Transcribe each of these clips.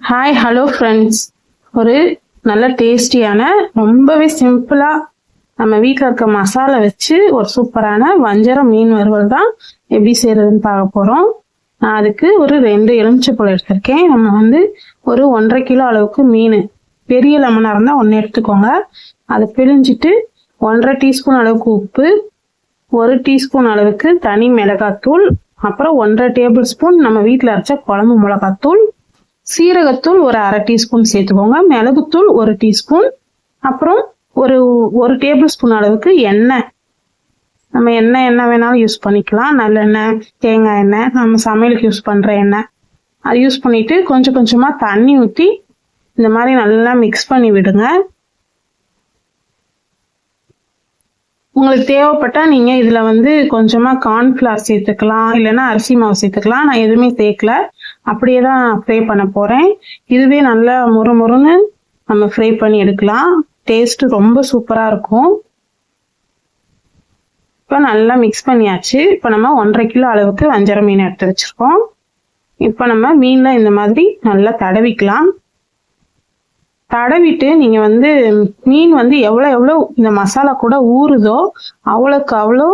Hi hello friends ஒரு நல்ல டேஸ்டியான ரொம்பவே சிம்பிளாக நம்ம வீட்டில் இருக்க மசாலா வச்சு ஒரு சூப்பரான வஞ்சரம் மீன் வறுவல் தான் எப்படி செய்கிறதுன்னு பார்க்க போகிறோம் நான் அதுக்கு ஒரு ரெண்டு எலுமிச்சைப்பழம் எடுத்திருக்கேன். நம்ம வந்து ஒரு ஒன்றரை கிலோ அளவுக்கு மீன் பெரிய லெமனாக இருந்தால் ஒன்று எடுத்துக்கோங்க. அதை பிழிஞ்சிட்டு ஒன்றரை டீஸ்பூன் அளவுக்கு உப்பு ஒரு டீஸ்பூன் அளவுக்கு தனி மிளகாத்தூள் அப்புறம் ஒன்றரை டேபிள் ஸ்பூன் நம்ம வீட்டில் அரைச்ச குழம்பு மிளகாத்தூள் சீரகத்தூள் ஒரு அரை டீஸ்பூன் சேர்த்துக்கோங்க. மிளகுத்தூள் ஒரு டீஸ்பூன். அப்புறம் ஒரு ஒரு டேபிள் ஸ்பூன் அளவுக்கு எண்ணெய். நம்ம எண்ணெய் எண்ணெய் வேணாலும் யூஸ் பண்ணிக்கலாம். நல்லெண்ணெய் தேங்காய் எண்ணெய் நம்ம சமையலுக்கு யூஸ் பண்ணுற எண்ணெய். அது யூஸ் பண்ணிவிட்டு கொஞ்சம் கொஞ்சமாக தண்ணி ஊற்றி இந்த மாதிரி நல்லா மிக்ஸ் பண்ணி விடுங்க. உங்களுக்கு தேவைப்பட்டால் நீங்கள் இதில் வந்து கொஞ்சமாக கார்ன்ஃப்ளவர் சேர்த்துக்கலாம். இல்லைன்னா அரிசி மாவு சேர்த்துக்கலாம். நான் எதுவுமே சேர்க்கல. அப்படியே தான் ஃப்ரை பண்ண போகிறேன் இதுவே நல்லா முறு முறுன்னு நம்ம ஃப்ரை பண்ணி எடுக்கலாம். டேஸ்ட்டு ரொம்ப சூப்பராக இருக்கும். இப்போ நல்லா மிக்ஸ் பண்ணியாச்சு. இப்போ நம்ம ஒன்றரை கிலோ அளவுக்கு வஞ்சரம் மீன் எடுத்து வச்சுருக்கோம். இப்போ நம்ம மீனில் இந்த மாதிரி நல்லா தடவிக்கலாம். தடவிட்டு நீங்கள் வந்து மீன் வந்து எவ்வளோ எவ்வளோ இந்த மசாலா கூட ஊறுதோ அவ்வளோக்கு அவ்வளோ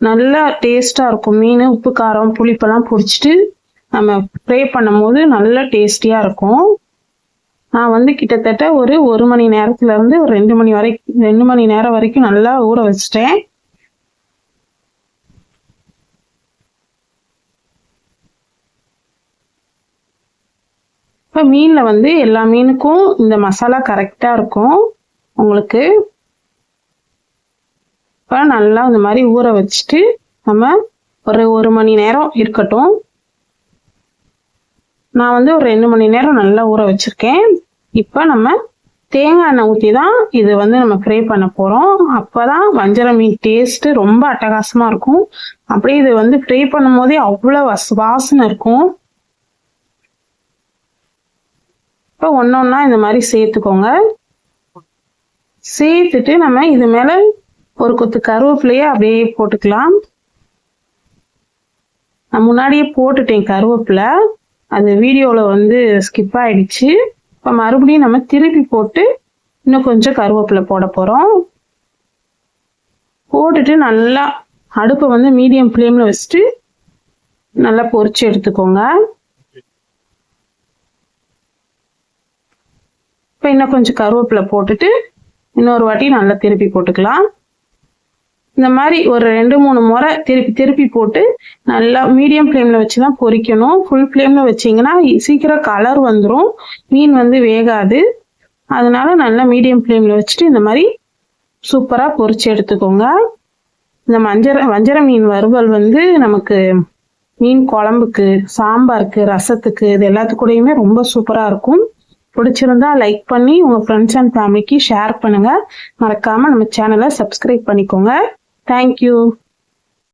நல்லா டேஸ்ட்டாக இருக்கும். மீன் உப்பு காரம் புளிப்பெல்லாம் பிடிச்சிட்டு நம்ம ஃப்ரை பண்ணும் போது நல்லா டேஸ்டியாக இருக்கும். நான் வந்து கிட்டத்தட்ட ஒரு ஒரு மணி நேரத்துலேருந்து ஒரு ரெண்டு மணி வரைக்கும் ரெண்டு மணி நேரம் வரைக்கும் நல்லா ஊற வச்சிட்டேன். இப்போ மீனில் வந்து எல்லா மீனுக்கும் இந்த மசாலா கரெக்டாக இருக்கும். உங்களுக்கு இப்போ நல்லா இந்த மாதிரி ஊற வச்சுட்டு நம்ம ஒரு ஒரு மணி நேரம் இருக்கட்டும். நான் வந்து ஒரு ரெண்டு மணி நேரம் நல்லா ஊற வச்சுருக்கேன். இப்போ நம்ம தேங்காய் எண்ணெய் ஊற்றி தான் இது வந்து நம்ம ஃப்ரை பண்ண போகிறோம் அப்போ தான் வஞ்சர மீன் டேஸ்ட்டு ரொம்ப அட்டகாசமாக இருக்கும். அப்படியே இது வந்து ஃப்ரை பண்ணும் போதே அவ்வளோ வாசனை இருக்கும். இப்போ ஒன்று ஒன்றா இந்த மாதிரி சேர்த்துக்கோங்க. சேர்த்துட்டு நம்ம இது மேலே ஒரு கொத்து கருவேப்பிலையே அப்படியே போட்டுக்கலாம். நான் முன்னாடியே போட்டுட்டேன் கருவேப்பிலை. அது வீடியோவில் வந்து ஸ்கிப் ஆயிடுச்சு. இப்போ மறுபடியும் நம்ம திருப்பி போட்டு இன்னும் கொஞ்சம் கருவேப்பிலை போட போகிறோம் போட்டுட்டு நல்லா அடுப்பை வந்து மீடியம் ஃப்ளேமில் வச்சுட்டு நல்லா பொறிச்சு எடுத்துக்கோங்க. இப்போ இன்னும் கொஞ்சம் கருவேப்பிலை போட்டுட்டு இன்னொரு வாட்டி நல்லா திருப்பி போட்டுக்கலாம். இந்த மாதிரி ஒரு ரெண்டு மூணு முறை திருப்பி திருப்பி போட்டு நல்லா மீடியம் ஃப்ளேமில் வச்சு தான் பொரிக்கணும் ஃபுல் ஃப்ளேமில் வச்சிங்கன்னா சீக்கிரம் கலர் வந்துடும் மீன் வந்து வேகாது. அதனால நல்லா மீடியம் ஃப்ளேமில் வச்சுட்டு இந்த மாதிரி சூப்பராக பொரிச்சு எடுத்துக்கோங்க. இந்த மஞ்சள் வஞ்சர மீன் வறுவல் வந்து நமக்கு மீன் குழம்புக்கு சாம்பாருக்கு ரசத்துக்கு இது எல்லாத்துக்கூடையுமே ரொம்ப சூப்பராக இருக்கும். பிடிச்சிருந்தா லைக் பண்ணி உங்கள் ஃப்ரெண்ட்ஸ் அண்ட் ஃபேமிலிக்கு ஷேர் பண்ணுங்கள் மறக்காமல் நம்ம சேனலை சப்ஸ்கிரைப் பண்ணிக்கோங்க. தேங்க்யூ